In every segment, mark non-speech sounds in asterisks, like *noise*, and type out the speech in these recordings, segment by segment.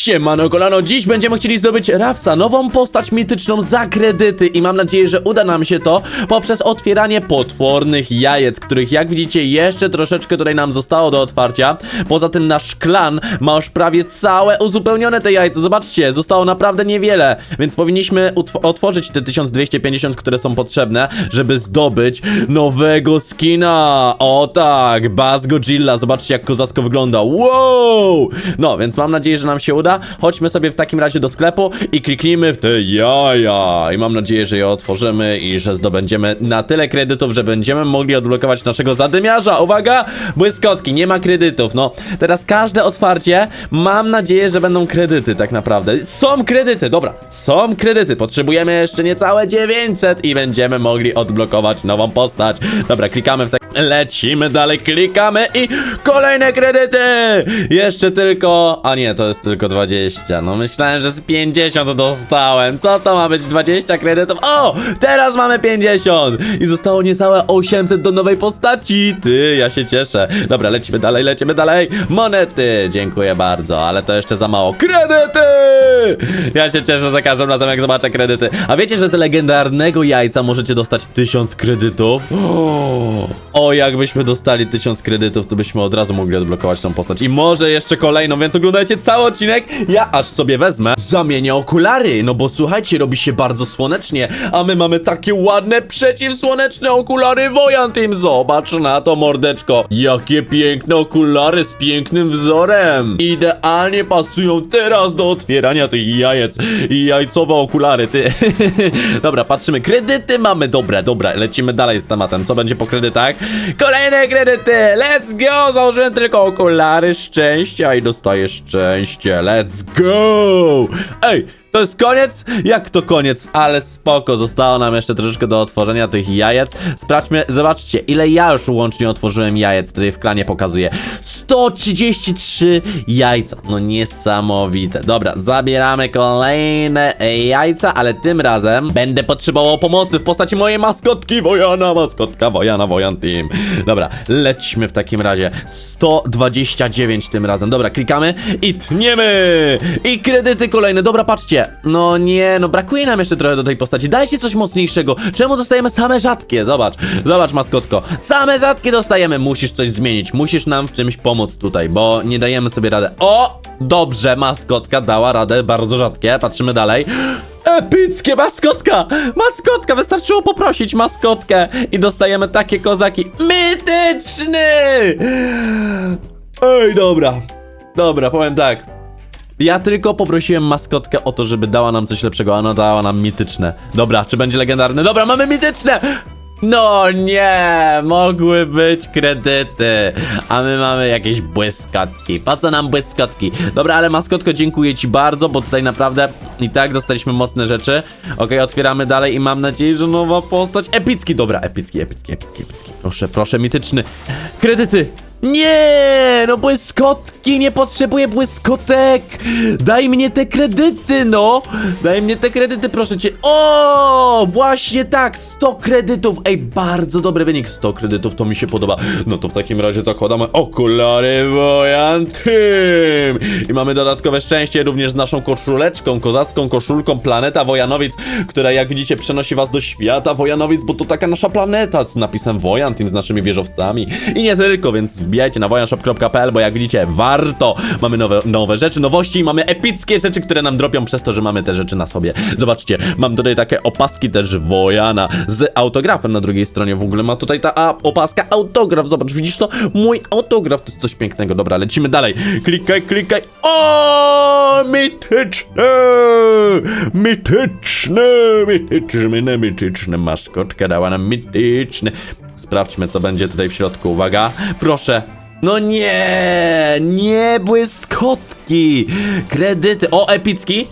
Siemano kolano, dziś będziemy chcieli zdobyć Rafsa, nową postać mityczną za kredyty i mam nadzieję, że uda nam się to poprzez otwieranie potwornych jajec, których jak widzicie jeszcze troszeczkę tutaj nam zostało do otwarcia. Poza tym nasz klan ma już prawie całe uzupełnione te jajce, zobaczcie, zostało naprawdę niewiele, więc powinniśmy otworzyć te 1250, które są potrzebne, żeby zdobyć nowego skina. O tak, Baz Godzilla, zobaczcie jak kozacko wygląda, wow! No, więc mam nadzieję, że nam się uda. Chodźmy sobie w takim razie do sklepu i kliknijmy w te jaja. I mam nadzieję, że je otworzymy i że zdobędziemy na tyle kredytów, że będziemy mogli odblokować naszego zadymiarza. Uwaga! Błyskotki, nie ma kredytów. No, teraz każde otwarcie, mam nadzieję, że będą kredyty tak naprawdę. Są kredyty, dobra, są kredyty. Potrzebujemy jeszcze niecałe 900 i będziemy mogli odblokować nową postać. Dobra, klikamy w te... Lecimy dalej, klikamy i kolejne kredyty! Jeszcze tylko... A nie, to jest tylko 20. No myślałem, że z 50 dostałem. Co to ma być 20 kredytów? O! Teraz mamy 50! I zostało niecałe 800 do nowej postaci. Ty, ja się cieszę. Dobra, lecimy dalej, lecimy dalej. Monety! Dziękuję bardzo, ale to jeszcze za mało. Kredyty! Ja się cieszę za każdym razem, jak zobaczę kredyty. A wiecie, że z legendarnego jajca możecie dostać 1000 kredytów? O, jakbyśmy dostali 1000 kredytów, to byśmy od razu mogli odblokować tą postać. I może jeszcze kolejną, więc oglądajcie cały odcinek. Ja aż sobie wezmę, zamienię okulary. No bo słuchajcie, robi się bardzo słonecznie, a my mamy takie ładne przeciwsłoneczne okulary Wojan Team. Zobacz na to, mordeczko. Jakie piękne okulary z pięknym wzorem. Idealnie pasują teraz do otwierania tych jajec. Jajcowe okulary, ty. *laughs* Dobra, patrzymy. Kredyty mamy. Dobra, dobra, lecimy dalej z tematem. Co będzie po kredytach? Kolejne kredyty! Let's go! Założyłem tylko okulary szczęścia i dostaję szczęście. Let's go! Ej! To jest koniec? Jak to koniec? Ale spoko, zostało nam jeszcze troszeczkę do otworzenia tych jajec. Sprawdźmy, zobaczcie, ile ja już łącznie otworzyłem jajec, tutaj w klanie pokazuję. 133 jajca. No niesamowite. Dobra, zabieramy kolejne jajca, ale tym razem będę potrzebował pomocy w postaci mojej maskotki Wojana, maskotka Wojana, Wojan Team. Dobra, lećmy w takim razie. 129 tym razem. Dobra, klikamy i tniemy! I kredyty kolejne. Dobra, patrzcie. No nie, no brakuje nam jeszcze trochę do tej postaci. Dajcie coś mocniejszego. Czemu dostajemy same rzadkie? Zobacz, zobacz maskotko. Same rzadkie dostajemy. Musisz coś zmienić. Musisz nam w czymś pomóc tutaj, bo nie dajemy sobie radę. O! Dobrze, maskotka dała radę. Bardzo rzadkie. Patrzymy dalej. Epickie maskotka! Maskotka! Wystarczyło poprosić maskotkę i dostajemy takie kozaki. Mityczny! Ej, dobra. Dobra, powiem tak. Ja tylko poprosiłem maskotkę o to, żeby dała nam coś lepszego, a ona dała nam mityczne. Dobra, czy będzie legendarne? Dobra, mamy mityczne! No nie, mogły być kredyty, a my mamy jakieś błyskotki. Po co nam błyskotki? Dobra, ale maskotko, dziękuję ci bardzo, bo tutaj naprawdę i tak dostaliśmy mocne rzeczy. Okej, otwieramy dalej i mam nadzieję, że nowa postać. Epicki, dobra, epicki, epicki, epicki, epicki. Proszę, proszę, mityczny. Kredyty! Nie, no błyskotki, nie potrzebuję błyskotek. Daj mnie te kredyty, no. Daj mnie te kredyty, proszę cię. O, właśnie tak, 100 kredytów. Ej, bardzo dobry wynik, 100 kredytów, to mi się podoba. No to w takim razie zakładamy okulary Wojan Team. I mamy dodatkowe szczęście również z naszą koszuleczką, kozacką koszulką Planeta Wojanowic, która jak widzicie przenosi was do świata Wojanowic, bo to taka nasza planeta z napisem Wojan Team, z naszymi wieżowcami. I nie tylko, więc wbijajcie na wojanshop.pl, bo jak widzicie, warto. Mamy nowe, nowe rzeczy, nowości i mamy epickie rzeczy, które nam dropią przez to, że mamy te rzeczy na sobie. Zobaczcie, mam tutaj takie opaski też Wojana z autografem na drugiej stronie. W ogóle ma tutaj ta a, opaska autograf. Zobacz, widzisz to? Mój autograf to jest coś pięknego. Dobra, lecimy dalej. Klikaj, klikaj. O, mityczne! Mityczne, mityczne, mityczne. Maskotka dała nam mityczne. Sprawdźmy, co będzie tutaj w środku. Uwaga, proszę. No nie, nie błyskotki. Kredyty. O, epicki.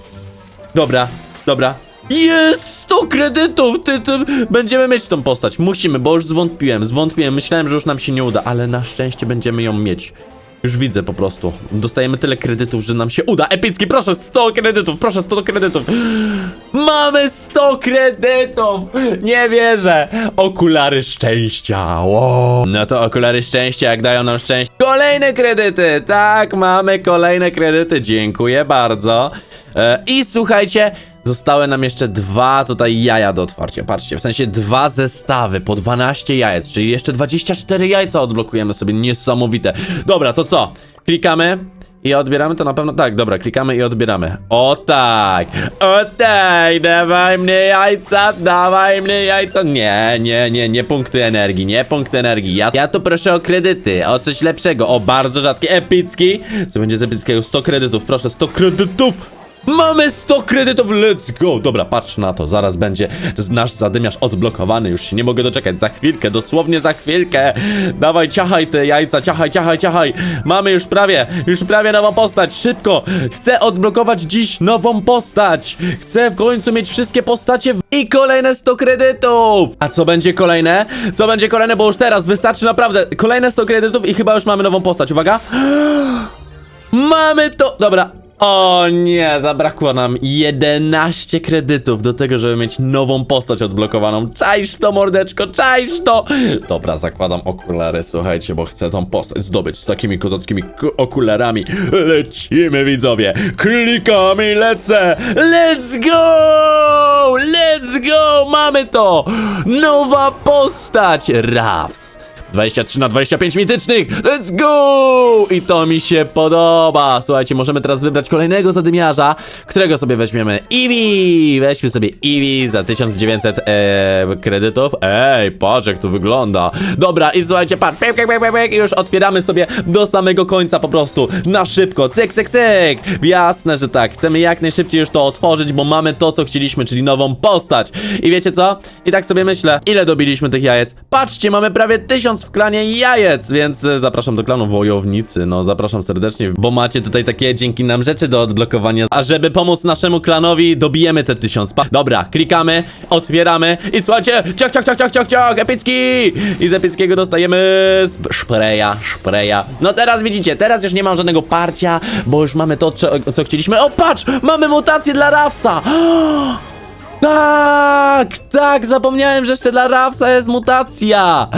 Dobra, dobra. Jest 100 kredytów! Ty, ty, będziemy mieć tą postać. Musimy, bo już zwątpiłem. Zwątpiłem. Myślałem, że już nam się nie uda, ale na szczęście będziemy ją mieć. Już widzę po prostu. Dostajemy tyle kredytów, że nam się uda. Epicki, proszę, 100 kredytów, proszę, 100 kredytów. Mamy 100 kredytów! Nie wierzę! Okulary szczęścia. Wow. No to okulary szczęścia, jak dają nam szczęście. Kolejne kredyty! Tak, mamy kolejne kredyty. Dziękuję bardzo. E, I słuchajcie, Zostały nam jeszcze dwa tutaj jaja do otwarcia. Patrzcie, w sensie dwa zestawy po 12 jajec, czyli jeszcze 24 jajca odblokujemy sobie. Niesamowite. Dobra, to co? Klikamy. I odbieramy to na pewno. Tak, dobra, klikamy i odbieramy. O tak! O tak! Dawaj mnie jajca, dawaj mnie jajca. Nie, nie, nie, nie punkty energii, nie punkty energii. Ja, ja tu proszę o kredyty, o coś lepszego, o bardzo rzadki, epicki. Co będzie z epickiego? 100 kredytów, proszę, 100 kredytów! Mamy 100 kredytów, let's go! Dobra, patrz na to, zaraz będzie nasz zadymiarz odblokowany, już się nie mogę doczekać, za chwilkę, dosłownie za chwilkę. Dawaj, ciachaj te jajca, ciachaj, ciachaj, ciachaj. Mamy już prawie, już prawie nową postać, szybko! Chcę odblokować dziś nową postać! Chcę w końcu mieć wszystkie postacie w... i kolejne 100 kredytów! A co będzie kolejne? Co będzie kolejne, bo już teraz wystarczy naprawdę kolejne 100 kredytów i chyba już mamy nową postać, uwaga! *gasps* Mamy to! Dobra. O nie, zabrakło nam 11 kredytów do tego, żeby mieć nową postać odblokowaną. Czaisz to, mordeczko, czaisz to! Dobra, zakładam okulary, słuchajcie, bo chcę tą postać zdobyć z takimi kozackimi okularami. Lecimy, widzowie! Klikamy i lecę! Let's go! Let's go! Mamy to! Nowa postać! Ravs! 23 na 25 mitycznych! Let's go! I to mi się podoba! Słuchajcie, możemy teraz wybrać kolejnego zadymiarza, którego sobie weźmiemy. Eevee! Weźmy sobie Eevee za 1900 e, kredytów. Ej, patrz jak to wygląda. Dobra, i słuchajcie, patrz, i już otwieramy sobie do samego końca po prostu. Na szybko, cyk, cyk, cyk! Jasne, że tak. Chcemy jak najszybciej już to otworzyć, bo mamy to, co chcieliśmy, czyli nową postać. I wiecie co? I tak sobie myślę, ile dobiliśmy tych jajec? Patrzcie, mamy prawie 1000 w klanie jajec, więc e, zapraszam do klanu Wojownicy. No, zapraszam serdecznie, bo macie tutaj takie dzięki nam rzeczy do odblokowania. A żeby pomóc naszemu klanowi, dobijemy te 1000. Pa Dobra, klikamy, otwieramy i słuchajcie, ciach, ciach, ciach, ciach, ciach, ciach, epicki! I z epickiego dostajemy szpreja, szpreja. No teraz widzicie, teraz już nie mam żadnego parcia, bo już mamy to, co chcieliśmy. O, patrz, mamy mutację dla Rafsa! *gasps* Tak, tak, zapomniałem, że jeszcze dla Rapsa jest mutacja.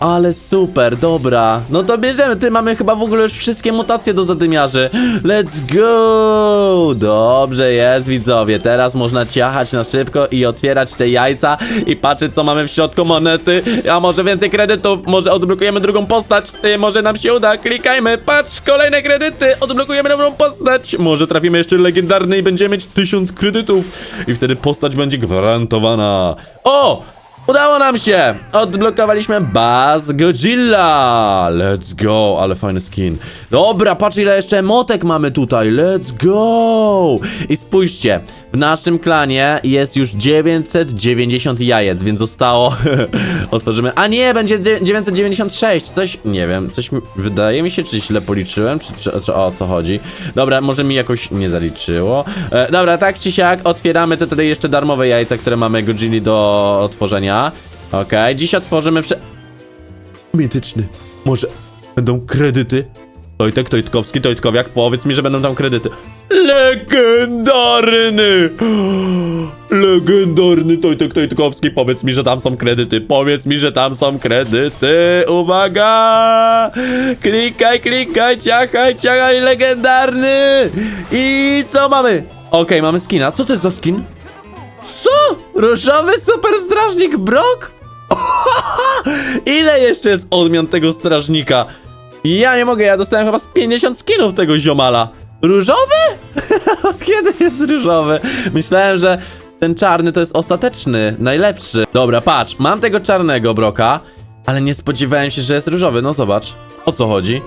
Ale super, dobra. No to bierzemy, ty mamy chyba w ogóle już wszystkie mutacje do zadymiarzy. Let's go! Dobrze jest, widzowie. Teraz można ciachać na szybko i otwierać te jajca i patrzeć, co mamy w środku monety. A może więcej kredytów, może odblokujemy drugą postać. Ty, może nam się uda, klikajmy. Patrz, kolejne kredyty, odblokujemy nową postać. Może trafimy jeszcze legendarny i będziemy mieć tysiąc kredytów. I wtedy postać będzie gwarantowana. O! Udało nam się! Odblokowaliśmy Baz Godzilla! Let's go! Ale fajny skin. Dobra, patrz ile jeszcze emotek mamy tutaj. Let's go! I spójrzcie, w naszym klanie jest już 990 jajec, więc zostało... *laughs* Otworzymy... A nie, będzie dzie- 996. Coś... Nie wiem, coś... Wydaje mi się, czy źle policzyłem, czy, czy, czy o co chodzi. Dobra, może mi jakoś nie zaliczyło. E, dobra, tak czy siak, otwieramy te tutaj jeszcze darmowe jajca, które mamy Godzilli do otworzenia. Okej, dziś otworzymy wsze... Mityczny. Może będą kredyty? Tojtek, Tojtkowski, Tojtkowiak, powiedz mi, że będą tam kredyty. Legendarny! Legendarny Tojtek, Tojtkowski, powiedz mi, że tam są kredyty. Powiedz mi, że tam są kredyty. Uwaga! Klikaj, klikaj, ciachaj, ciachaj, legendarny! I co mamy? Okej, mamy skina. Co to jest za skin? Co? Różowy super strażnik Brock? *laughs* Ile jeszcze jest odmian tego strażnika? Ja nie mogę, ja dostałem chyba z 50 skinów tego ziomala. Różowy? *laughs* Od kiedy jest różowy? Myślałem, że ten czarny to jest ostateczny, najlepszy. Dobra, patrz, mam tego czarnego broka, ale nie spodziewałem się, że jest różowy. No zobacz, o co chodzi?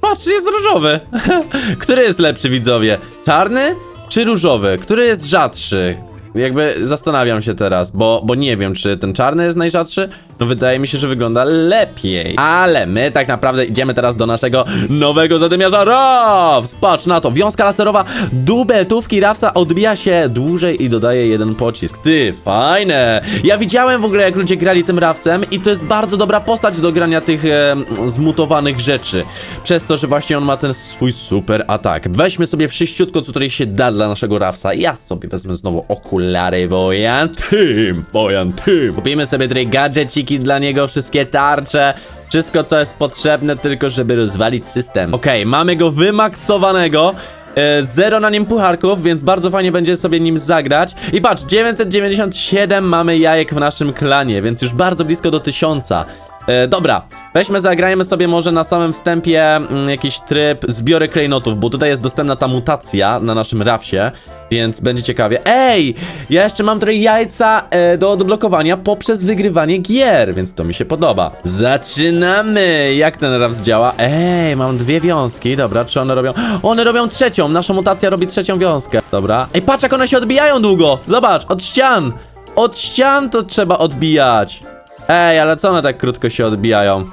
Patrz, jest różowy. *laughs* Który jest lepszy, widzowie? Czarny czy różowy? Który jest rzadszy? Jakby zastanawiam się teraz, bo, bo nie wiem, czy ten czarny jest najrzadszy? No wydaje mi się, że wygląda lepiej. Ale my tak naprawdę idziemy teraz do naszego nowego zadymiarza RAFS. Patrz na to, wiązka laserowa dubeltówki Rafsa odbija się dłużej i dodaje jeden pocisk. Ty, fajne. Ja widziałem w ogóle jak ludzie grali tym Rafsem i to jest bardzo dobra postać do grania tych e, zmutowanych rzeczy. Przez to, że właśnie on ma ten swój super atak. Weźmy sobie wszyściutko, co tutaj się da dla naszego Rafsa. Ja sobie wezmę znowu okulary Wojan Tym. Kupimy sobie tutaj gadżeciki dla niego, wszystkie tarcze. Wszystko, co jest potrzebne, tylko żeby rozwalić system. Okej, mamy go wymaksowanego. E, Zero na nim pucharków, więc bardzo fajnie będzie sobie nim zagrać. I patrz, 997 mamy jajek w naszym klanie, więc już bardzo blisko do 1000. E, dobra, weźmy, zagrajmy sobie może na samym wstępie mm, jakiś tryb zbiory klejnotów, bo tutaj jest dostępna ta mutacja na naszym rafsie, więc będzie ciekawie. Ej, ja jeszcze mam tutaj jajca e, do odblokowania poprzez wygrywanie gier, więc to mi się podoba. Zaczynamy! Jak ten rafs działa? Ej, mam dwie wiązki, dobra, czy one robią... One robią trzecią, nasza mutacja robi trzecią wiązkę. Dobra. Ej, patrz jak one się odbijają długo! Zobacz, od ścian! Od ścian to trzeba odbijać. Ej, ale co one tak krótko się odbijają?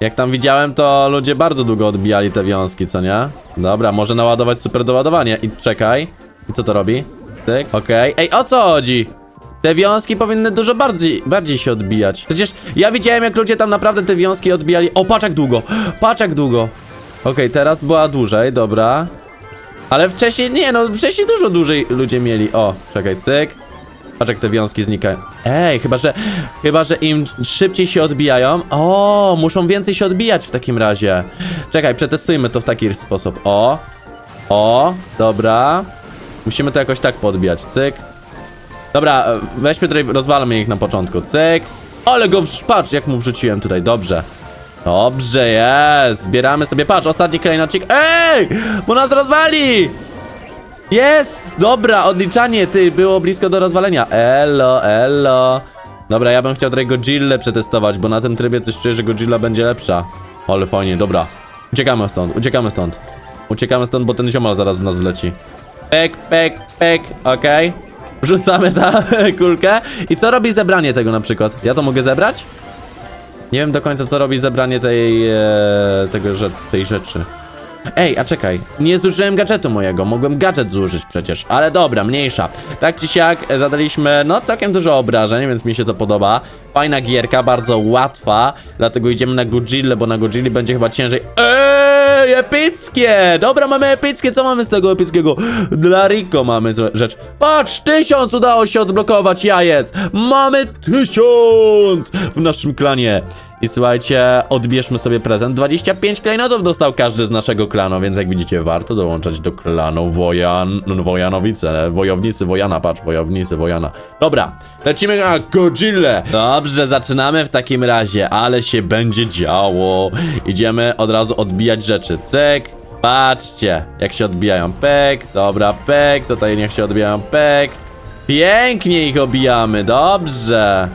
Jak tam widziałem, to ludzie bardzo długo odbijali te wiązki, co nie? Dobra, może naładować super doładowanie. I czekaj. I co to robi? Tyk, okej. Ej, o co chodzi? Te wiązki powinny dużo bardziej, bardziej się odbijać. Przecież ja widziałem, jak ludzie tam naprawdę te wiązki odbijali. O, patrz jak długo! Patrz jak długo! Okej, teraz była dłużej, dobra. Ale wcześniej, nie no, wcześniej dużo dłużej ludzie mieli. O, czekaj, cyk. Patrz jak te wiązki znikają. Ej, chyba że, chyba że im szybciej się odbijają. O, muszą więcej się odbijać w takim razie. Czekaj, przetestujmy to w taki sposób. O, o, dobra. Musimy to jakoś tak podbijać. Cyk. Dobra, weźmy tutaj, rozwalmy ich na początku. Cyk. Ale go, patrz jak mu wrzuciłem tutaj, dobrze. Dobrze jest, zbieramy sobie, patrz, ostatni klejnocik. Ej, bo nas rozwali! Jest! Dobra, odliczanie, ty, było blisko do rozwalenia. Elo, elo. Dobra, ja bym chciał tutaj Godzilla przetestować, bo na tym trybie coś czuję, że Godzilla będzie lepsza. Ale fajnie, dobra. Uciekamy stąd, uciekamy stąd. Uciekamy stąd, bo ten ziomal zaraz w nas wleci. Pek, pek, pek, okej. Wrzucamy ta *laughs* kulkę. I co robi zebranie tego na przykład? Ja to mogę zebrać? Nie wiem do końca, co robi zebranie tej, e, tego, że, tej rzeczy. Ej, a czekaj, nie zużyłem gadżetu mojego, mogłem gadżet zużyć przecież, ale dobra, mniejsza. Tak czy siak e, zadaliśmy, no całkiem dużo obrażeń, więc mi się to podoba. Fajna gierka, bardzo łatwa, dlatego idziemy na Godzilla, bo na Godzilli będzie chyba ciężej. Ej, epickie! Dobra, mamy epickie, co mamy z tego epickiego? Dla Rico mamy rzecz. Patrz, tysiąc udało się odblokować jajec! Mamy tysiąc w naszym klanie. I słuchajcie, odbierzmy sobie prezent. 25 klejnotów dostał każdy z naszego klanu, więc jak widzicie, warto dołączać do klanu Wojan... Wojanowice, wojownicy Wojana, patrz, wojownicy Wojana. Dobra, lecimy na Godzilla. Dobrze, zaczynamy w takim razie, ale się będzie działo. Idziemy od razu odbijać rzeczy. Cyk. Patrzcie, jak się odbijają. Pek, dobra, pek, tutaj niech się odbijają. Pek. Pięknie ich obijamy, dobrze.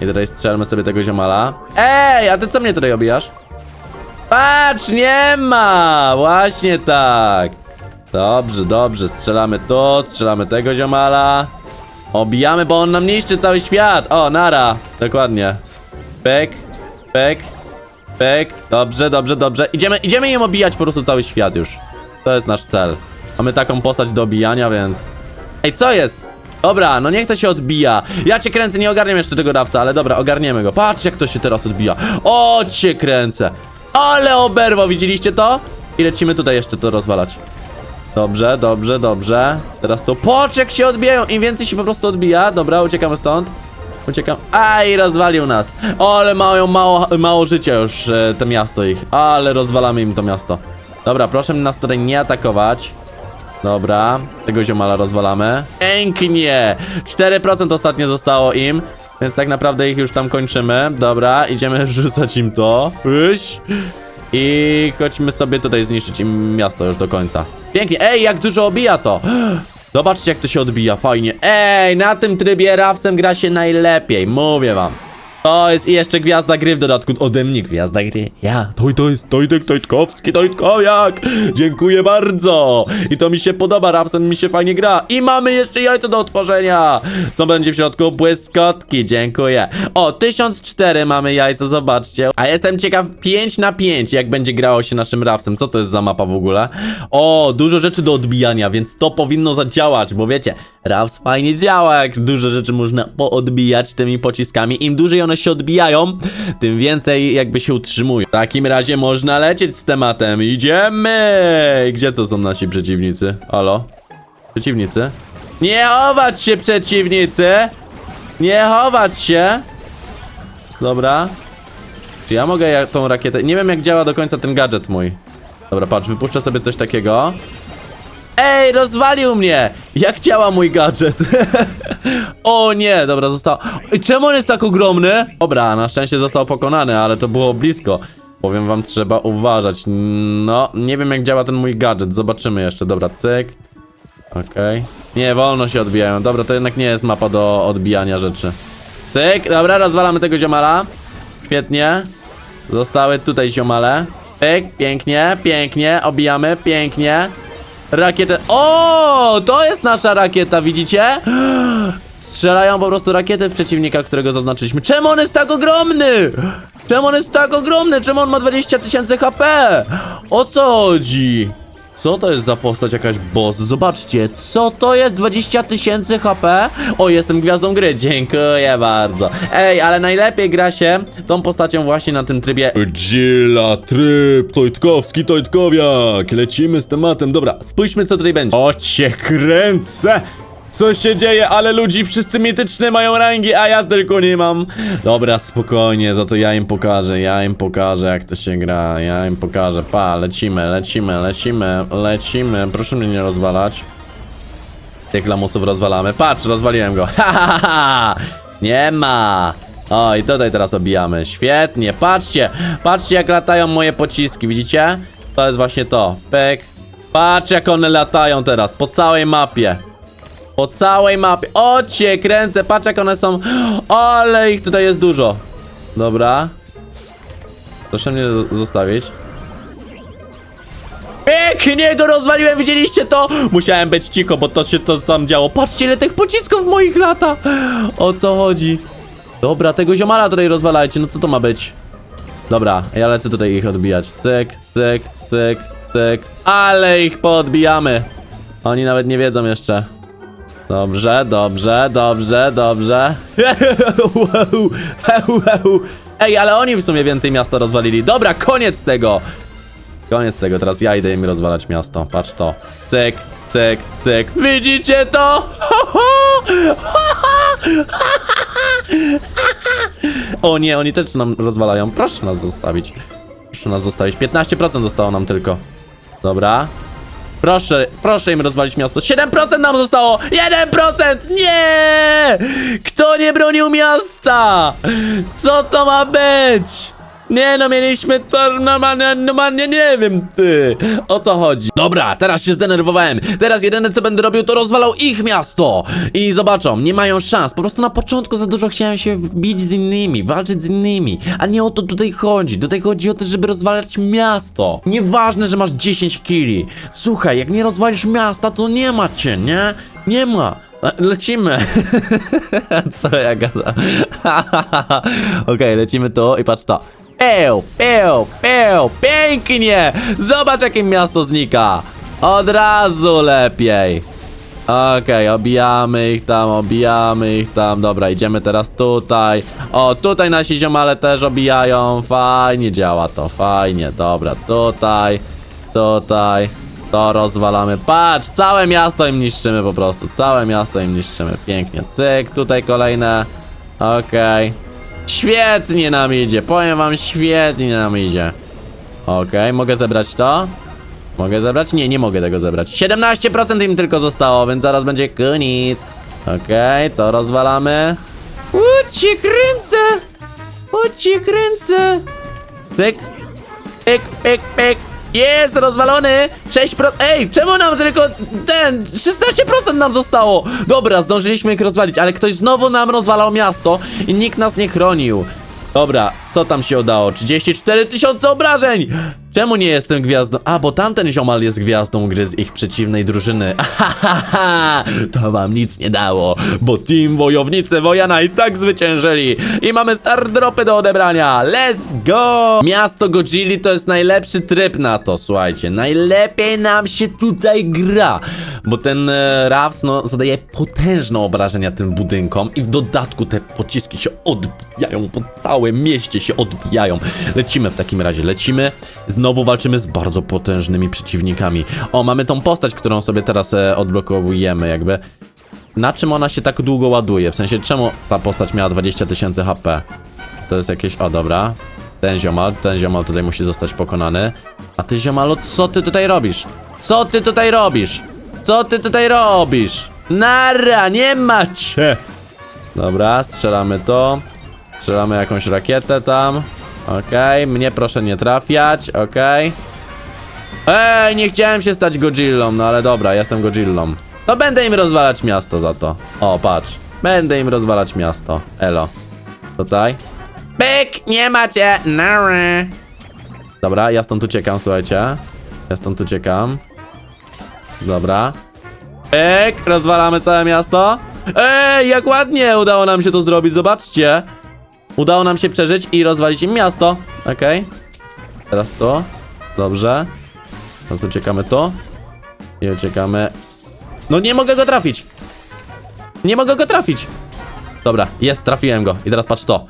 I tutaj strzelmy sobie tego ziomala. Ej, a ty co mnie tutaj obijasz? Patrz, nie ma! Właśnie tak. Dobrze, dobrze, strzelamy tu, strzelamy tego ziomala. Obijamy, bo on nam niszczy cały świat. O, nara. Dokładnie. Pek, pek, pek. Dobrze, dobrze, dobrze. Idziemy, idziemy im obijać po prostu cały świat już. To jest nasz cel. Mamy taką postać do obijania, więc... Ej, co jest? Dobra, no niech to się odbija. Ja cię kręcę, nie ogarniam jeszcze tego dawca, ale dobra, ogarniemy go. Patrz jak to się teraz odbija. O, cię kręcę. Ale oberwo, widzieliście to? I lecimy tutaj jeszcze to rozwalać. Dobrze, dobrze, dobrze. Teraz to jak się odbijają. Im więcej się po prostu odbija. Dobra, uciekamy stąd. Uciekam. Aj, rozwalił nas. O, ale mają mało, mało życia już e, to miasto ich. Ale rozwalamy im to miasto. Dobra, proszę nas tutaj nie atakować. Dobra, tego ziomala rozwalamy. Pięknie! 4% ostatnio zostało im, więc tak naprawdę ich już tam kończymy. Dobra, idziemy *laughs* wrzucać im to. Pyś. I chodźmy sobie tutaj zniszczyć im miasto już do końca. Pięknie. Ej, jak dużo obija to! *gasps* Zobaczcie, jak to się odbija, fajnie. Ej, na tym trybie Rafsem gra się najlepiej, mówię wam. To jest i jeszcze gwiazda gry w dodatku. Ode mnie gwiazda gry. Ja. To, to jest Tojtek Tojtkowski, Tojtkowiak. Dziękuję bardzo. I to mi się podoba, rapsem mi się fajnie gra. I mamy jeszcze jajco do otworzenia. Co będzie w środku? Błyskotki, dziękuję. O, 1004 mamy jajco, zobaczcie. A jestem ciekaw 5 na 5, jak będzie grało się naszym rapsem. Co to jest za mapa w ogóle? O, dużo rzeczy do odbijania, więc to powinno zadziałać, bo wiecie, raps fajnie działa, jak dużo rzeczy można poodbijać tymi pociskami. Im dłużej one się odbijają, tym więcej jakby się utrzymują. W takim razie można lecieć z tematem. Idziemy! Gdzie to są nasi przeciwnicy? Halo? Przeciwnicy? Nie chować się, przeciwnicy! Nie chować się! Dobra. Czy ja mogę tą rakietę... Nie wiem jak działa do końca ten gadżet mój. Dobra, patrz, wypuszczę sobie coś takiego. Ej, rozwalił mnie! Jak działa mój gadżet? *laughs* o nie, dobra, został. Ej, czemu on jest tak ogromny? Dobra, na szczęście został pokonany, ale to było blisko. Powiem wam, trzeba uważać. No, nie wiem jak działa ten mój gadżet. Zobaczymy jeszcze. Dobra, cyk. Okej. Nie, wolno się odbijają. Dobra, to jednak nie jest mapa do odbijania rzeczy. Cyk, dobra, rozwalamy tego ziomala. Świetnie. Zostały tutaj ziomale. Pyk, pięknie, pięknie, obijamy, pięknie. Rakietę. O, to jest nasza rakieta, widzicie? Strzelają po prostu rakiety w przeciwnika, którego zaznaczyliśmy. Czemu on jest tak ogromny? Czemu on jest tak ogromny? Czemu on ma 20 tysięcy HP? O co chodzi? Co to jest za postać, jakaś boss? Zobaczcie, co to jest? 20 tysięcy HP? O, jestem gwiazdą gry, dziękuję bardzo. Ej, ale najlepiej gra się tą postacią właśnie na tym trybie Gilla, tryb, Tojtkowski, Tojtkowiak. Lecimy z tematem, dobra, spójrzmy co tutaj będzie. O, cię kręcę! Co się dzieje? Ale ludzi wszyscy mityczne mają rangi, a ja tylko nie mam. Dobra, spokojnie, za to ja im pokażę, ja im pokażę jak to się gra, ja im pokażę. Pa, lecimy, lecimy, lecimy, lecimy. Proszę mnie nie rozwalać. Tych lamusów rozwalamy. Patrz, rozwaliłem go. *laughs* Ha, ha, ha, ha. Nie ma. O, i tutaj teraz obijamy. Świetnie, patrzcie. Patrzcie, jak latają moje pociski, widzicie? To jest właśnie to. Pyk. Patrz, jak one latają teraz, po całej mapie. Po całej mapie. O cię kręcę, patrz jak one są. Ale ich tutaj jest dużo. Dobra. Proszę mnie zostawić. Pięknie go rozwaliłem, widzieliście to? Musiałem być cicho, bo to się to tam działo. Patrzcie, ile tych pocisków moich lata. O co chodzi? Dobra, tego ziomala tutaj rozwalajcie, no co to ma być? Dobra, ja lecę tutaj ich odbijać. Cyk, cyk, cyk, cyk. Ale ich poodbijamy. Oni nawet nie wiedzą jeszcze. Dobrze, dobrze, dobrze, dobrze. Wow. Ej, ale oni w sumie więcej miasta rozwalili. Dobra, koniec tego. Koniec tego, teraz ja idę im rozwalać miasto. Patrz to. Cyk, cyk, cyk. Widzicie to? O nie, oni też nam rozwalają. Proszę nas zostawić. Proszę nas zostawić. 15% zostało nam tylko. Dobra. Proszę, proszę im rozwalić miasto. 7% nam zostało! 1%! Nie! Kto nie bronił miasta? Co to ma być? Nie no, mieliśmy to normalnie, normalnie nie wiem ty. O co chodzi? Dobra, teraz się zdenerwowałem. Teraz jedyne co będę robił to rozwalał ich miasto. I zobaczą, nie mają szans. Po prostu na początku za dużo chciałem się bić z innymi, walczyć z innymi. A nie o to tutaj chodzi. Tutaj chodzi o to, żeby rozwalać miasto. Nieważne, że masz 10 kili. Słuchaj, jak nie rozwalisz miasta, to nie ma cię, nie? Nie ma. Le- Lecimy. *laughs* Co ja gadam? *laughs* Okej, lecimy tu i patrz to. Peł, peł, peł, pięknie! Zobacz jakie miasto znika. Od razu lepiej. Okej, obijamy ich tam, obijamy ich tam. Dobra, idziemy teraz tutaj. O, tutaj nasi ziomale też obijają. Fajnie działa to, fajnie. Dobra, tutaj, tutaj. To rozwalamy. Patrz, całe miasto im niszczymy po prostu. Całe miasto im niszczymy. Pięknie. Cyk, tutaj kolejne. Okej. Świetnie nam idzie. Powiem wam, świetnie nam idzie. Okej, mogę zebrać to? Mogę zebrać? Nie, nie mogę tego zebrać. 17% im tylko zostało, więc zaraz będzie koniec. Okej, to rozwalamy. Ucie kręcę! Ucie kręcę! Tyk, pyk, pyk, pyk. Jest rozwalony! 6%. Ej, czemu nam tylko ten 16% nam zostało? Dobra, zdążyliśmy ich rozwalić, ale ktoś znowu nam rozwalał miasto i nikt nas nie chronił. Dobra, co tam się udało? 34 tysiące obrażeń! Czemu nie jestem gwiazdą? A, bo tamten ziomal jest gwiazdą gry z ich przeciwnej drużyny. *laughs* Ahahaha, to wam nic nie dało, bo team wojownicy Wojana i tak zwyciężyli. I mamy star dropy do odebrania. Let's go! Miasto Godzilli to jest najlepszy tryb na to, słuchajcie. Najlepiej nam się tutaj gra, bo ten e, no, zadaje potężne obrażenia tym budynkom i w dodatku te pociski się odbijają po całym mieście się odbijają. Lecimy w takim razie, lecimy. Znowu walczymy z bardzo potężnymi przeciwnikami. O, mamy tą postać, którą sobie teraz e, odblokowujemy, jakby. Na czym ona się tak długo ładuje? W sensie, czemu ta postać miała 20 tysięcy HP? To jest jakieś... O, dobra. Ten ziomal, ten ziomal tutaj musi zostać pokonany. A ty, ziomalo, co ty tutaj robisz? Co ty tutaj robisz? Co ty tutaj robisz? Nara, nie macie! Dobra, strzelamy to. Strzelamy jakąś rakietę tam. Okej, mnie proszę nie trafiać, okej. Ej, nie chciałem się stać Godzillą, no ale dobra, jestem Godzillą. To będę im rozwalać miasto za to. O, patrz. Będę im rozwalać miasto. Elo. Tutaj. Pyk, nie macie. Nara. Dobra, ja stąd uciekam, słuchajcie. Ja stąd uciekam. Dobra. Pyk, rozwalamy całe miasto. Ej, jak ładnie udało nam się to zrobić, zobaczcie. Udało nam się przeżyć i rozwalić im miasto. Okej. Teraz to. Dobrze. Teraz uciekamy tu. I uciekamy. No nie mogę go trafić. Nie mogę go trafić. Dobra, jest, trafiłem go. I teraz patrz to.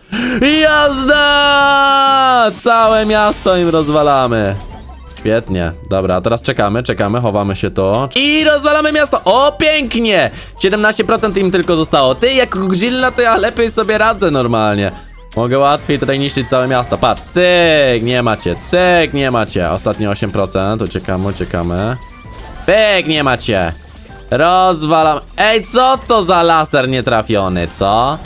Jazda! Całe miasto im rozwalamy. Świetnie. Dobra, teraz czekamy, czekamy, chowamy się to. I rozwalamy miasto! O, pięknie! 17% im tylko zostało. Ty, jak Godzilla, to ja lepiej sobie radzę normalnie. Mogę łatwiej tutaj niszczyć całe miasto. Patrz, cyk, nie macie, cyk, nie macie. Ostatnie 8%, uciekamy, uciekamy. Pyk, nie macie. Rozwalam. Ej, co to za laser nietrafiony, co?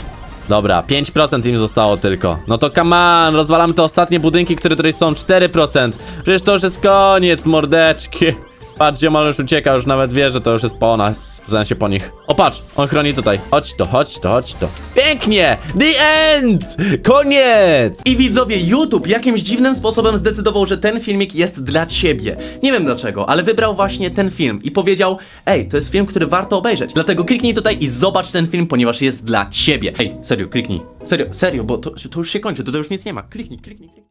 Dobra, 5% im zostało tylko. No to come on, rozwalamy te ostatnie budynki, które tutaj są 4%. Przecież to już jest koniec, mordeczki. Patrz, ziomal już ucieka, już nawet wie, że to już jest po nas, w sensie po nich. O, patrz, on chroni tutaj. Chodź to, chodź to, chodź to. Pięknie! The end! Koniec! I widzowie, YouTube jakimś dziwnym sposobem zdecydował, że ten filmik jest dla ciebie. Nie wiem dlaczego, ale wybrał właśnie ten film i powiedział: Ej, to jest film, który warto obejrzeć. Dlatego kliknij tutaj i zobacz ten film, ponieważ jest dla ciebie. Ej, serio, kliknij. Serio, serio, bo to, to już się kończy, to, to już nic nie ma. Kliknij, kliknij, kliknij.